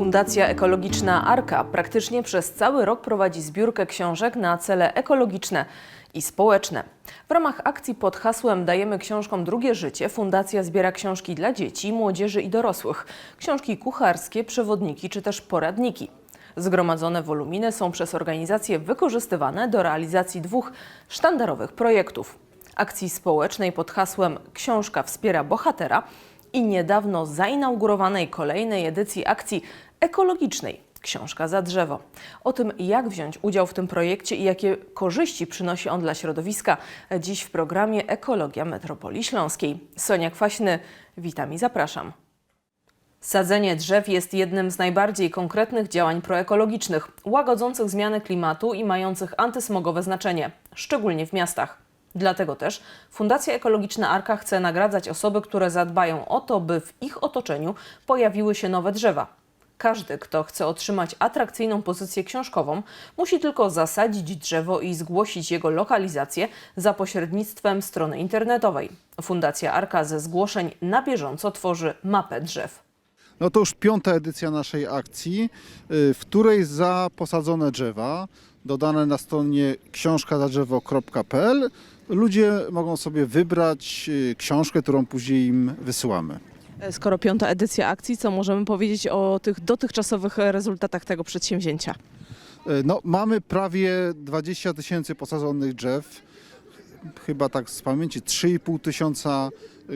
Fundacja Ekologiczna Arka praktycznie przez cały rok prowadzi zbiórkę książek na cele ekologiczne i społeczne. W ramach akcji pod hasłem Dajemy książkom drugie życie fundacja zbiera książki dla dzieci, młodzieży i dorosłych. Książki kucharskie, przewodniki czy też poradniki. Zgromadzone woluminy są przez organizację wykorzystywane do realizacji dwóch sztandarowych projektów. Akcji społecznej pod hasłem Książka wspiera bohatera i niedawno zainaugurowanej kolejnej edycji akcji ekologicznej Książka za drzewo. O tym, jak wziąć udział w tym projekcie i jakie korzyści przynosi on dla środowiska, dziś w programie Ekologia Metropolii Śląskiej. Sonia Kwaśny, witam i zapraszam. Sadzenie drzew jest jednym z najbardziej konkretnych działań proekologicznych, łagodzących zmiany klimatu i mających antysmogowe znaczenie, szczególnie w miastach. Dlatego też Fundacja Ekologiczna Arka chce nagradzać osoby, które zadbają o to, by w ich otoczeniu pojawiły się nowe drzewa. Każdy, kto chce otrzymać atrakcyjną pozycję książkową, musi tylko zasadzić drzewo i zgłosić jego lokalizację za pośrednictwem strony internetowej. Fundacja Arka ze zgłoszeń na bieżąco tworzy mapę drzew. No to już piąta edycja naszej akcji, y, w której za posadzone drzewa, dodane na stronie książkazadrzewo.pl, ludzie mogą sobie wybrać y, książkę, którą później im wysyłamy. Skoro piąta edycja akcji, co możemy powiedzieć o tych dotychczasowych rezultatach tego przedsięwzięcia? Y, No, mamy prawie 20 tysięcy posadzonych drzew, chyba tak z pamięci 3,5 tysiąca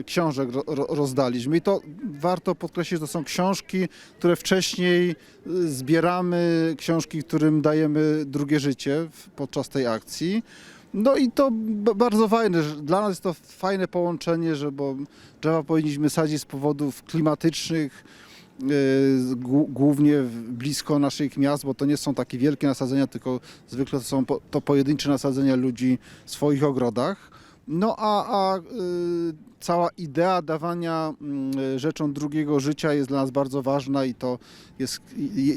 książek ro, ro, rozdaliśmy i to warto podkreślić, to są książki, które wcześniej zbieramy, książki, którym dajemy drugie życie podczas tej akcji. No i to bardzo fajne, dla nas jest to fajne połączenie, że bo drzewa powinniśmy sadzić z powodów klimatycznych, głó- głównie blisko naszych miast, bo to nie są takie wielkie nasadzenia, tylko zwykle to są to pojedyncze nasadzenia ludzi w swoich ogrodach. No a, a y, cała idea dawania mm, rzeczom drugiego życia jest dla nas bardzo ważna i to jest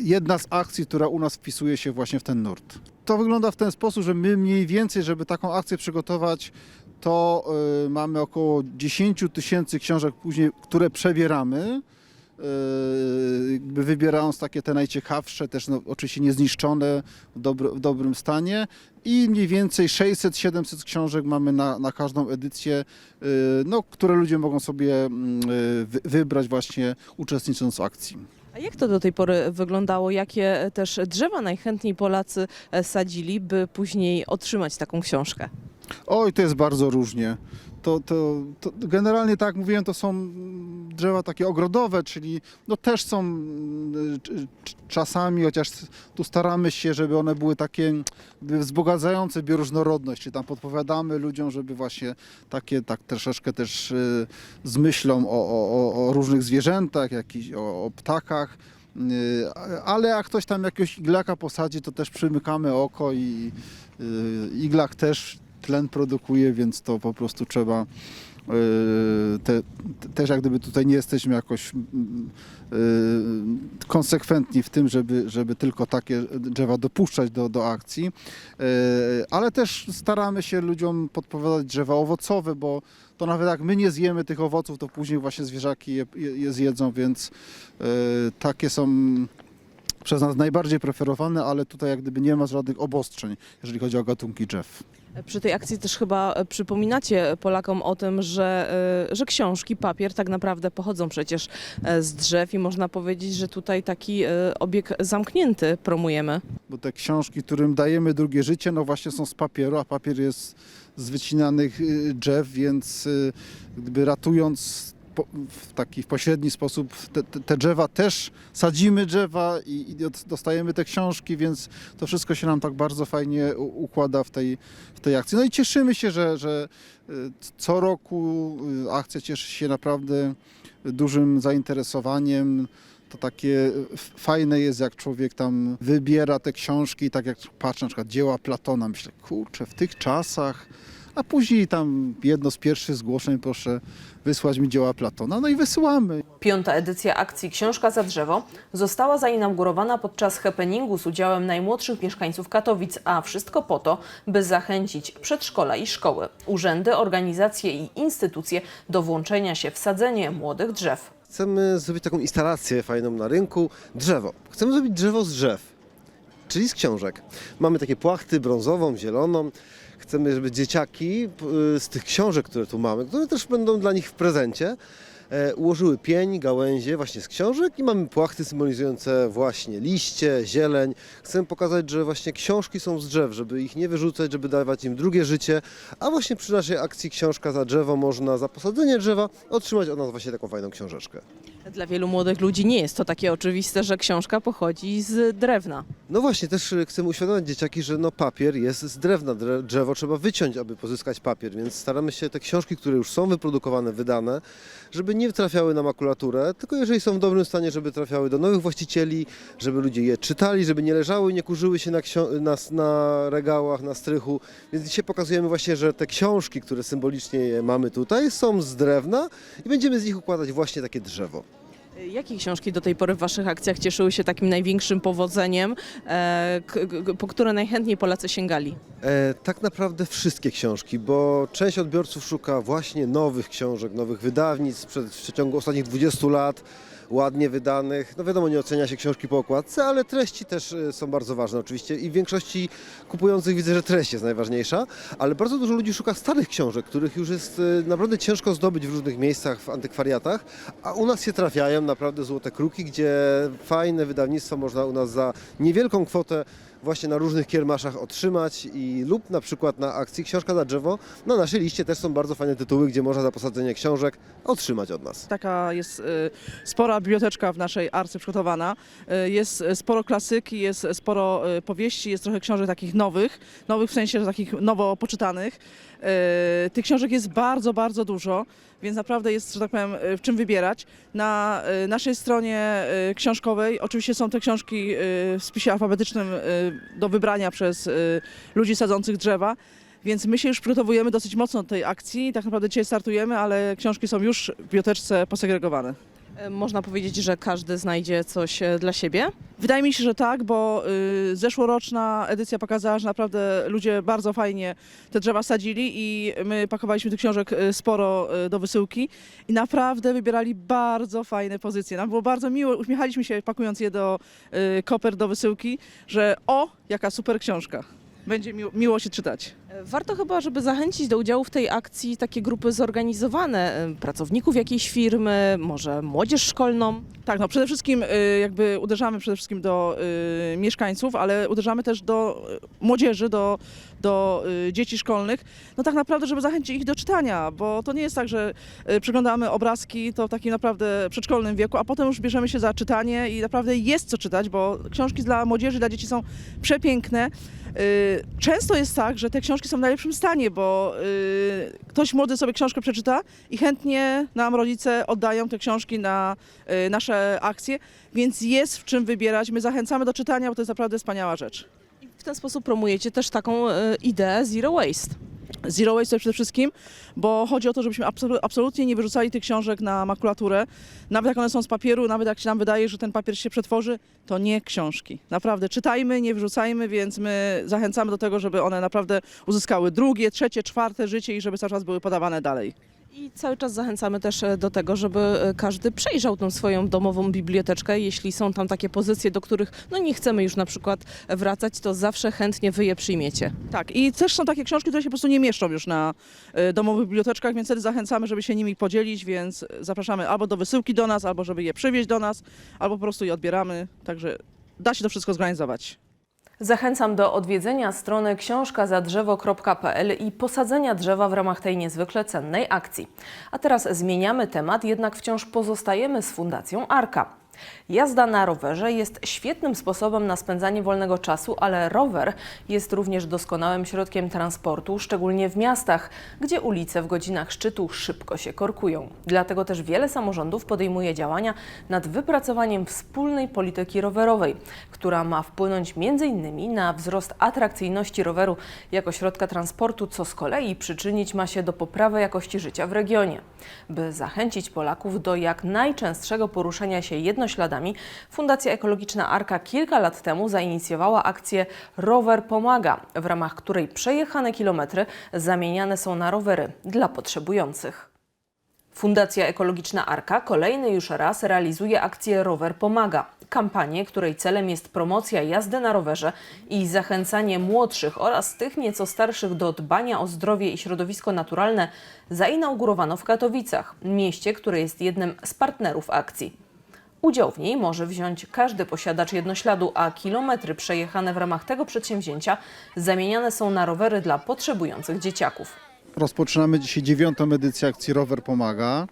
jedna z akcji, która u nas wpisuje się właśnie w ten nurt. To wygląda w ten sposób, że my mniej więcej, żeby taką akcję przygotować, to y, mamy około 10 tysięcy książek później, które przebieramy. Y, jakby wybierając takie te najciekawsze, też no, oczywiście niezniszczone, w, dobro, w dobrym stanie i mniej więcej 600-700 książek mamy na, na każdą edycję, y, no, które ludzie mogą sobie mm, wy, wybrać właśnie uczestnicząc w akcji. A jak to do tej pory wyglądało? Jakie też drzewa najchętniej Polacy e, sadzili, by później otrzymać taką książkę? Oj, to jest bardzo różnie. To, to, to generalnie tak jak mówiłem, to są drzewa takie ogrodowe, czyli no też są c- czasami, chociaż tu staramy się, żeby one były takie wzbogacające bioróżnorodność, czy tam podpowiadamy ludziom, żeby właśnie takie tak troszeczkę też y, z myślą o, o, o- różnych zwierzętach, jakiś, o, o ptakach. Y, Ale jak ktoś tam jakiegoś iglaka posadzi, to też przymykamy oko i y, iglak też tlen produkuje, więc to po prostu trzeba. y, Te, te, też jak gdyby tutaj nie jesteśmy jakoś mm, y, konsekwentni w tym, żeby, żeby tylko takie drzewa dopuszczać do, do akcji, Y, ale też staramy się ludziom podpowiadać drzewa owocowe, bo to nawet jak my nie zjemy tych owoców, to później właśnie zwierzaki je, je, je zjedzą, więc takie są przez nas najbardziej preferowane, ale tutaj jak gdyby nie ma żadnych obostrzeń, jeżeli chodzi o gatunki drzew. Przy tej akcji też chyba e, przypominacie Polakom o tym, że, e, że książki, papier tak naprawdę pochodzą przecież e, z drzew i można powiedzieć, że tutaj taki obieg zamknięty promujemy. Bo te książki, którym dajemy drugie życie, no właśnie są z papieru, a papier jest z wycinanych y, drzew, więc y, gdyby ratując w taki pośredni sposób te, te, drzewa też sadzimy drzewa i, i dostajemy te książki, więc to wszystko się nam tak bardzo fajnie układa w tej, w tej akcji. No i cieszymy się, że, że y, co roku y, akcja cieszy się naprawdę dużym zainteresowaniem. To takie f- fajne jest, jak człowiek tam wybiera te książki, tak jak patrzę na przykład dzieła Platona, myślę, kurczę, w tych czasach, a później tam jedno z pierwszych zgłoszeń proszę wysłać mi dzieła Platona, no i wysyłamy. Piąta edycja akcji Książka za drzewo została zainaugurowana podczas happeningu z udziałem najmłodszych mieszkańców Katowic, a wszystko po to, by zachęcić przedszkola i szkoły, urzędy, organizacje i instytucje do włączenia się w sadzenie młodych drzew. Chcemy zrobić taką instalację fajną na rynku. Drzewo. Chcemy zrobić drzewo z drzew, czyli z książek. Mamy takie płachty brązową, zieloną. Chcemy, żeby dzieciaki p- z tych książek, które tu mamy, które też będą dla nich w prezencie, e, ułożyły pień, gałęzie właśnie z książek i mamy płachty symbolizujące właśnie liście, zieleń. Chcemy pokazać, że właśnie książki są z drzew, żeby ich nie wyrzucać, żeby dawać im drugie życie, a właśnie przy naszej akcji Książka za drzewo można za posadzenie drzewa otrzymać od nas właśnie taką fajną książeczkę. Dla wielu młodych ludzi nie jest to takie oczywiste, że książka pochodzi z drewna. No właśnie, też y, chcemy uświadomić dzieciaki, że no papier jest z drewna, Dre- drzewo trzeba wyciąć, aby pozyskać papier, więc staramy się te książki, które już są wyprodukowane, wydane, żeby nie trafiały na makulaturę, tylko jeżeli są w dobrym stanie, żeby trafiały do nowych właścicieli, żeby ludzie je czytali, żeby nie leżały nie kurzyły się na, na, na regałach, na strychu, więc dzisiaj pokazujemy właśnie, że te książki, które symbolicznie mamy tutaj, są z drewna i będziemy z nich układać właśnie takie drzewo. Jakie książki do tej pory w Waszych akcjach cieszyły się takim największym powodzeniem, e, po które najchętniej Polacy sięgali? E, tak naprawdę wszystkie książki, bo część odbiorców szuka właśnie nowych książek, nowych wydawnictw przed, w przeciągu ostatnich 20 lat, ładnie wydanych. No wiadomo, nie ocenia się książki po okładce, ale treści też e, są bardzo ważne oczywiście i w większości kupujących widzę, że treść jest najważniejsza, ale bardzo dużo ludzi szuka starych książek, których już jest e, naprawdę ciężko zdobyć w różnych miejscach, w antykwariatach, a u nas się trafiają naprawdę złote kruki, gdzie fajne wydawnictwo można u nas za niewielką kwotę właśnie na różnych kiermaszach otrzymać i lub na przykład na akcji Książka za drzewo. Na naszej liście też są bardzo fajne tytuły, gdzie można za posadzenie książek otrzymać od nas. Taka jest y, spora biblioteczka w naszej arce przygotowana. Y, Jest sporo klasyki, jest sporo y, powieści, jest trochę książek takich nowych, nowych w sensie takich nowo poczytanych. Tych książek jest bardzo, bardzo dużo, więc naprawdę jest, że tak powiem, y, w czym wybierać. Na y, naszej stronie y, książkowej oczywiście są te książki w spisie alfabetycznym do wybrania przez ludzi sadzących drzewa. Więc my się już przygotowujemy dosyć mocno do tej akcji. Tak naprawdę dzisiaj startujemy, ale książki są już w biblioteczce posegregowane. Można powiedzieć, że każdy znajdzie coś e, dla siebie? Wydaje mi się, że tak, bo y, zeszłoroczna edycja pokazała, że naprawdę ludzie bardzo fajnie te drzewa sadzili i my pakowaliśmy tych książek y, sporo y, do wysyłki i naprawdę wybierali bardzo fajne pozycje. Nam było bardzo miło, uśmiechaliśmy się pakując je do koper do wysyłki, że o, jaka super książka. Będzie miło się czytać. Warto chyba, żeby zachęcić do udziału w tej akcji takie grupy zorganizowane, e, pracowników jakiejś firmy, może młodzież szkolną. Tak, no przede wszystkim y, jakby uderzamy przede wszystkim do y, mieszkańców, ale uderzamy też do y, młodzieży, do, do y, dzieci szkolnych. No tak naprawdę, żeby zachęcić ich do czytania, bo to nie jest tak, że y, przeglądamy obrazki to w takim naprawdę przedszkolnym wieku, a potem już bierzemy się za czytanie i naprawdę jest co czytać, bo książki dla młodzieży, dla dzieci są przepiękne. Y, Często jest tak, że te książki są w najlepszym stanie, bo y, ktoś młody sobie książkę przeczyta i chętnie nam rodzice oddają te książki na y, nasze akcje, więc jest w czym wybierać. My zachęcamy do czytania, bo to jest naprawdę wspaniała rzecz. I w ten sposób promujecie też taką e, ideę zero waste. Zero waste przede wszystkim, bo chodzi o to, żebyśmy absolu- absolutnie nie wyrzucali tych książek na makulaturę. Nawet jak one są z papieru, nawet jak się nam wydaje, że ten papier się przetworzy, to nie książki. Naprawdę czytajmy, nie wyrzucajmy, więc my zachęcamy do tego, żeby one naprawdę uzyskały drugie, trzecie, czwarte życie i żeby cały czas były podawane dalej. I cały czas zachęcamy też e, do tego, żeby e, każdy przejrzał tą swoją domową biblioteczkę. Jeśli są tam takie pozycje, do których no nie chcemy już na przykład wracać, to zawsze chętnie wy je przyjmiecie. Tak, i też są takie książki, które się po prostu nie mieszczą już na y, domowych biblioteczkach, więc wtedy zachęcamy, żeby się nimi podzielić, więc zapraszamy albo do wysyłki do nas, albo żeby je przywieźć do nas, albo po prostu je odbieramy, także da się to wszystko zorganizować. Zachęcam do odwiedzenia strony książkazadrzewo.pl i posadzenia drzewa w ramach tej niezwykle cennej akcji. A teraz zmieniamy temat, jednak wciąż pozostajemy z Fundacją Arka. Jazda na rowerze jest świetnym sposobem na spędzanie wolnego czasu, ale rower jest również doskonałym środkiem transportu, szczególnie w miastach, gdzie ulice w godzinach szczytu szybko się korkują. Dlatego też wiele samorządów podejmuje działania nad wypracowaniem wspólnej polityki rowerowej, która ma wpłynąć m.in. na wzrost atrakcyjności roweru jako środka transportu, co z kolei przyczynić ma się do poprawy jakości życia w regionie. By zachęcić Polaków do jak najczęstszego poruszania się Fundacja Ekologiczna Arka kilka lat temu zainicjowała akcję Rower Pomaga, w ramach której przejechane kilometry zamieniane są na rowery dla potrzebujących. Fundacja Ekologiczna Arka kolejny już raz realizuje akcję Rower Pomaga. Kampanię, której celem jest promocja jazdy na rowerze i zachęcanie młodszych oraz tych nieco starszych do dbania o zdrowie i środowisko naturalne, zainaugurowano w Katowicach, mieście, które jest jednym z partnerów akcji. Udział w niej może wziąć każdy posiadacz jednośladu, a kilometry przejechane w ramach tego przedsięwzięcia zamieniane są na rowery dla potrzebujących dzieciaków. Rozpoczynamy dzisiaj dziewiątą edycję akcji Rower Pomaga.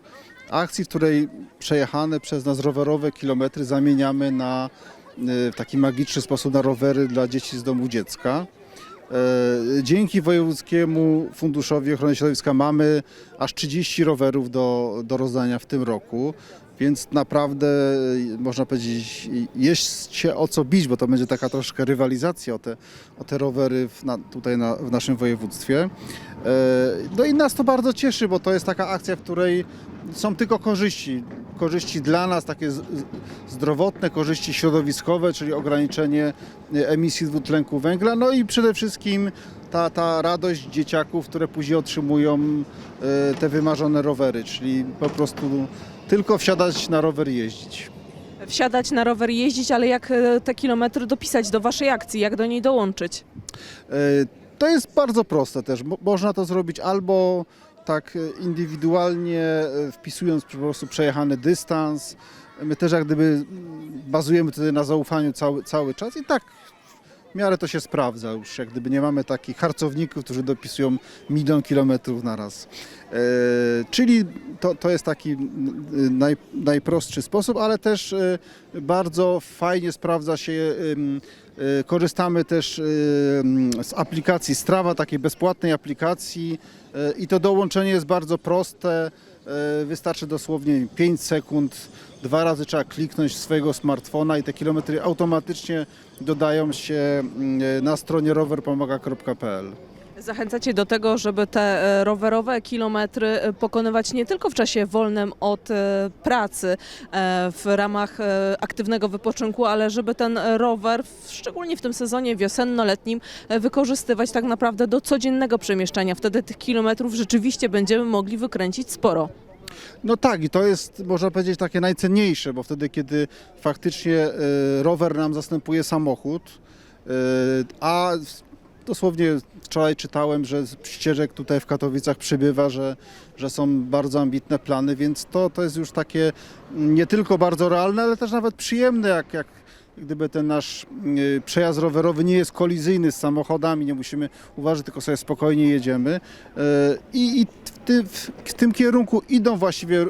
Akcji, w której przejechane przez nas rowerowe kilometry zamieniamy na e, w taki magiczny sposób na rowery dla dzieci z domu dziecka. E, Dzięki Wojewódzkiemu Funduszowi Ochrony Środowiska mamy aż 30 rowerów do, do rozdania w tym roku. Więc naprawdę e, można powiedzieć, jest się o co bić, bo to będzie taka troszkę rywalizacja o te, o te rowery w, na, tutaj na, w naszym województwie. E, No i nas to bardzo cieszy, bo to jest taka akcja, w której są tylko korzyści. Korzyści dla nas, takie zdrowotne, korzyści środowiskowe, czyli ograniczenie e, emisji dwutlenku węgla, no i przede wszystkim ta, ta radość dzieciaków, które później otrzymują e, te wymarzone rowery, czyli po prostu tylko wsiadać na rower i jeździć. Wsiadać na rower i jeździć, ale jak e, te kilometry dopisać do waszej akcji, jak do niej dołączyć? E, To jest bardzo proste też. Mo- Można to zrobić albo tak e, indywidualnie, wpisując po prostu przejechany dystans. My też jak gdyby bazujemy tutaj na zaufaniu cały, cały czas i tak miarę to się sprawdza już. Jak gdyby nie mamy takich harcowników, którzy dopisują milion kilometrów na raz. E, czyli to, to jest taki naj, najprostszy sposób, ale też e, bardzo fajnie sprawdza się ym, e, Korzystamy też ym, z aplikacji Strava, takiej bezpłatnej aplikacji e, i to dołączenie jest bardzo proste. E, Wystarczy dosłownie 5 sekund, dwa razy trzeba kliknąć swojego smartfona i te kilometry automatycznie dodają się mm, na stronie rowerpomaga.pl. Zachęcacie do tego, żeby te e, rowerowe kilometry e, pokonywać nie tylko w czasie wolnym od e, pracy w ramach aktywnego wypoczynku, ale żeby ten rower, szczególnie w tym sezonie wiosenno-letnim, wykorzystywać tak naprawdę do codziennego przemieszczania. Wtedy tych kilometrów rzeczywiście będziemy mogli wykręcić sporo. No tak, i to jest, można powiedzieć, takie najcenniejsze, bo wtedy, kiedy faktycznie rower nam zastępuje samochód, a dosłownie wczoraj czytałem, że z ścieżek tutaj w Katowicach przybywa, że, że są bardzo ambitne plany, więc to, to jest już takie nie tylko bardzo realne, ale też nawet przyjemne, jak, jak gdyby ten nasz y, przejazd rowerowy nie jest kolizyjny z samochodami, nie musimy uważać, tylko sobie spokojnie jedziemy. Y, I, i w, ty, w, w tym kierunku idą właściwie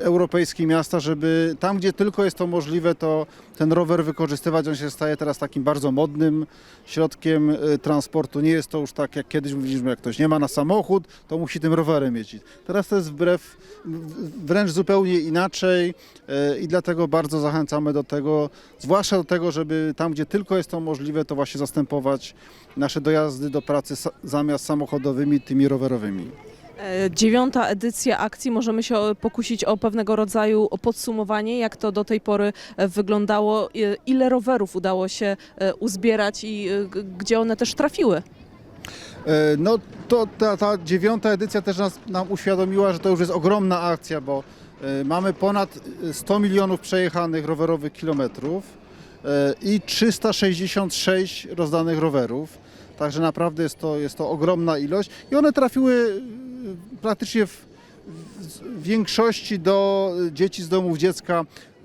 europejskie miasta, żeby tam, gdzie tylko jest to możliwe, to ten rower wykorzystywać. On się staje teraz takim bardzo modnym środkiem y, transportu. Nie jest to już tak, jak kiedyś mówiliśmy, jak ktoś nie ma na samochód, to musi tym rowerem jeździć. Teraz to jest wbrew, wręcz zupełnie inaczej y, i dlatego bardzo zachęcamy do tego, zwłaszcza do tego, żeby tam, gdzie tylko jest to możliwe, to właśnie zastępować nasze dojazdy do pracy zamiast samochodowymi tymi rowerowymi. E, Dziewiąta edycja akcji. Możemy się pokusić o pewnego rodzaju podsumowanie, jak to do tej pory e, wyglądało, e, ile rowerów udało się uzbierać i gdzie one też trafiły. No to ta, ta dziewiąta edycja też nas, nam uświadomiła, że to już jest ogromna akcja, bo mamy ponad 100 milionów przejechanych rowerowych kilometrów i 366 rozdanych rowerów. Także naprawdę jest to, jest to ogromna ilość i one trafiły praktycznie w, w większości do dzieci z domów dziecka.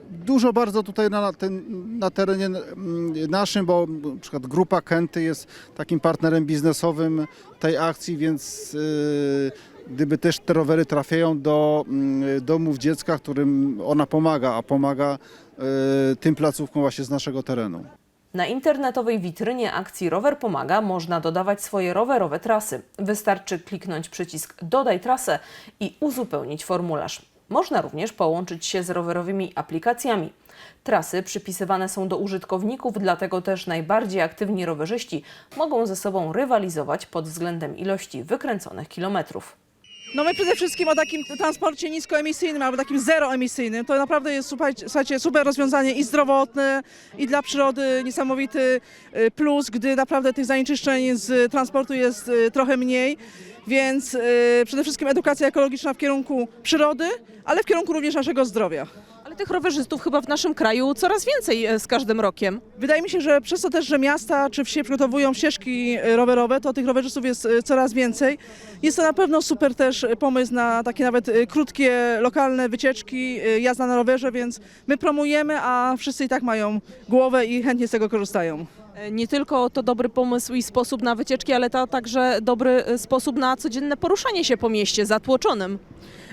Dużo bardzo tutaj na, ten, na terenie mm, naszym, bo na przykład Grupa Kenty jest takim partnerem biznesowym tej akcji, więc y, gdyby też te rowery trafiają do mm, domów dziecka, którym ona pomaga, a pomaga y, tym placówkom właśnie z naszego terenu. Na internetowej witrynie akcji Rower Pomaga można dodawać swoje rowerowe trasy. Wystarczy kliknąć przycisk Dodaj trasę i uzupełnić formularz. Można również połączyć się z rowerowymi aplikacjami. Trasy przypisywane są do użytkowników, dlatego też najbardziej aktywni rowerzyści mogą ze sobą rywalizować pod względem ilości wykręconych kilometrów. No my przede wszystkim o takim transporcie niskoemisyjnym albo takim zeroemisyjnym. To naprawdę jest słuchajcie, super rozwiązanie i zdrowotne, i dla przyrody niesamowity y, plus, gdy naprawdę tych zanieczyszczeń z transportu jest y, trochę mniej. Więc y, przede wszystkim edukacja ekologiczna w kierunku przyrody, ale w kierunku również naszego zdrowia. Tych rowerzystów chyba w naszym kraju coraz więcej e, z każdym rokiem. Wydaje mi się, że przez to też, że miasta czy wsie przygotowują ścieżki e, rowerowe, to tych rowerzystów jest e, coraz więcej. Jest to na pewno super też pomysł na takie nawet krótkie, lokalne wycieczki, jazda na rowerze, więc my promujemy, a wszyscy i tak mają głowę i chętnie z tego korzystają. E, Nie tylko to dobry pomysł i sposób na wycieczki, ale to także dobry e, sposób na codzienne poruszanie się po mieście zatłoczonym.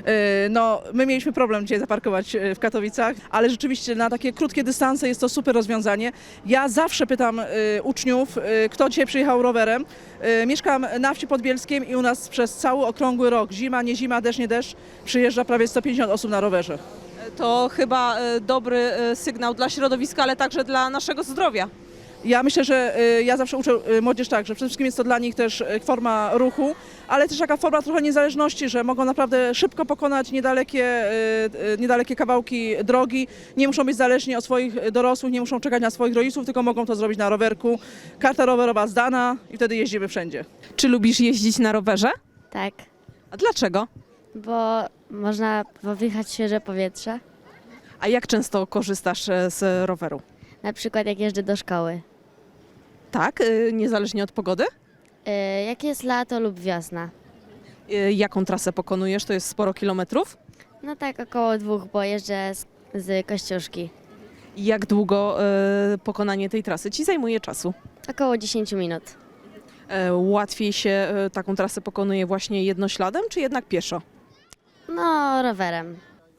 E, No, my mieliśmy problem dzisiaj zaparkować w Katowicach, ale rzeczywiście na takie krótkie dystanse jest to super rozwiązanie. Ja zawsze pytam uczniów, kto dzisiaj przyjechał rowerem. Mieszkam na wsi pod Bielskiem i u nas przez cały okrągły rok, zima, nie zima, deszcz, nie deszcz, przyjeżdża prawie 150 osób na rowerze. To chyba dobry sygnał dla środowiska, ale także dla naszego zdrowia. Ja myślę, że y, ja zawsze uczę y, młodzież tak, że przede wszystkim jest to dla nich też y, forma ruchu, ale też taka forma trochę niezależności, że mogą naprawdę szybko pokonać niedalekie, niedalekie kawałki drogi, nie muszą być zależni od swoich dorosłych, nie muszą czekać na swoich rodziców, tylko mogą to zrobić na rowerku. Karta rowerowa zdana i wtedy jeździmy wszędzie. Czy lubisz jeździć na rowerze? Tak, A dlaczego? bo można powdychać świeże powietrze. A jak często korzystasz e, z roweru? Na przykład jak jeżdżę do szkoły. Tak, e, niezależnie od pogody? Y, Jak jest lato lub wiosna. E, Jaką trasę pokonujesz? To jest sporo kilometrów. No tak około dwóch, bo jeżdżę z, z Kościuszki. Jak długo e, pokonanie tej trasy ci zajmuje czasu? Około 10 minut. E, Łatwiej się e, taką trasę pokonuje właśnie jednośladem, czy jednak pieszo? No, rowerem.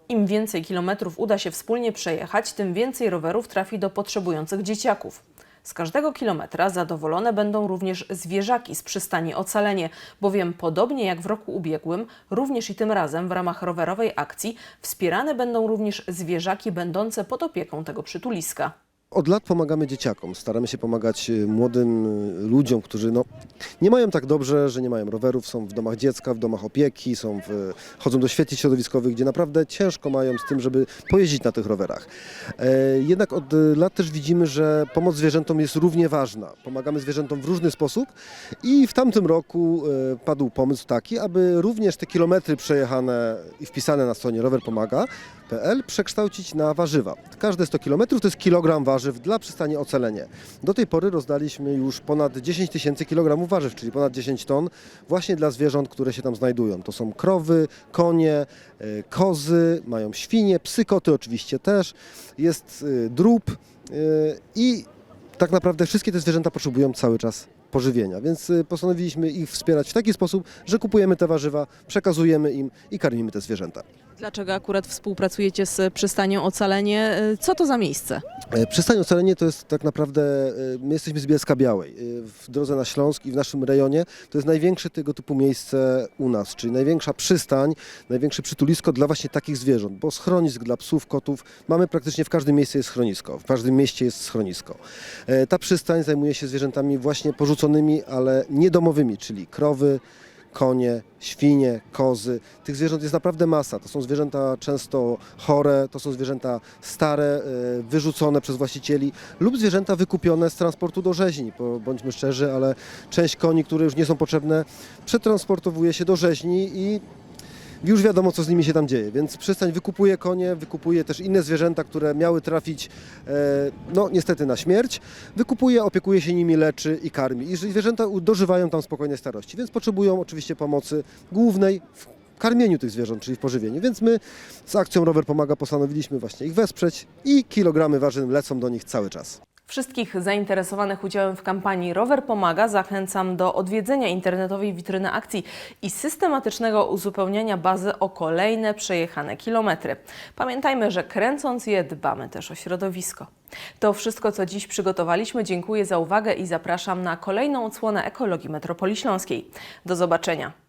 Im więcej kilometrów uda się wspólnie przejechać, tym więcej rowerów trafi do potrzebujących dzieciaków. Z każdego kilometra zadowolone będą również zwierzaki z przystani Ocalenie, bowiem podobnie jak w roku ubiegłym, również i tym razem w ramach rowerowej akcji wspierane będą również zwierzaki będące pod opieką tego przytuliska. Od lat pomagamy dzieciakom, staramy się pomagać y, młodym y, ludziom, którzy no, nie mają tak dobrze, że nie mają rowerów, są w domach dziecka, w domach opieki, są w, chodzą do świetlic środowiskowych, gdzie naprawdę ciężko mają z tym, żeby pojeździć na tych rowerach. E, jednak od y, lat też widzimy, że pomoc zwierzętom jest równie ważna. Pomagamy zwierzętom w różny sposób i w tamtym roku e, padł pomysł taki, aby również te kilometry przejechane i wpisane na stronie Rower Pomaga PL przekształcić na warzywa. Każde 100 km to jest kilogram warzyw dla przystani Ocalenie. Do tej pory rozdaliśmy już ponad 10 tysięcy kilogramów warzyw, czyli ponad 10 ton, właśnie dla zwierząt, które się tam znajdują. To są krowy, konie, e, kozy, mają świnie, psy, koty oczywiście też, jest e, drób e, i tak naprawdę wszystkie te zwierzęta potrzebują cały czas pożywienia, więc postanowiliśmy ich wspierać w taki sposób, że kupujemy te warzywa, przekazujemy im i karmimy te zwierzęta. Dlaczego akurat współpracujecie z przystanią Ocalenie? Co to za miejsce? E, Przystań Ocalenie to jest tak naprawdę, e, my jesteśmy z Bielska Białej, e, w drodze na Śląsk i w naszym rejonie. To jest największe tego typu miejsce u nas, czyli największa przystań, największe przytulisko dla właśnie takich zwierząt, bo schronisk dla psów, kotów mamy praktycznie w każdym miejscu jest schronisko, w każdym mieście jest schronisko. Ta przystań zajmuje się zwierzętami właśnie porzuconymi, ale niedomowymi, czyli krowy, konie, świnie, kozy. Tych zwierząt jest naprawdę masa. To są zwierzęta często chore, to są zwierzęta stare, e, wyrzucone przez właścicieli lub zwierzęta wykupione z transportu do rzeźni. Bo, bądźmy szczerzy, ale część koni, które już nie są potrzebne, przetransportowuje się do rzeźni i już wiadomo, co z nimi się tam dzieje. Więc przystań wykupuje konie, wykupuje też inne zwierzęta, które miały trafić, e, no niestety na śmierć. Wykupuje, opiekuje się nimi, leczy i karmi. I zwierzęta dożywają tam spokojnej starości, więc potrzebują oczywiście pomocy głównej w karmieniu tych zwierząt, czyli w pożywieniu. Więc my z akcją Rower Pomaga postanowiliśmy właśnie ich wesprzeć i kilogramy warzyn lecą do nich cały czas. Wszystkich zainteresowanych udziałem w kampanii Rower Pomaga zachęcam do odwiedzenia internetowej witryny akcji i systematycznego uzupełniania bazy o kolejne przejechane kilometry. Pamiętajmy, że kręcąc je dbamy też o środowisko. To wszystko, co dziś przygotowaliśmy. Dziękuję za uwagę i zapraszam na kolejną odsłonę Ekologii Metropolii Śląskiej. Do zobaczenia.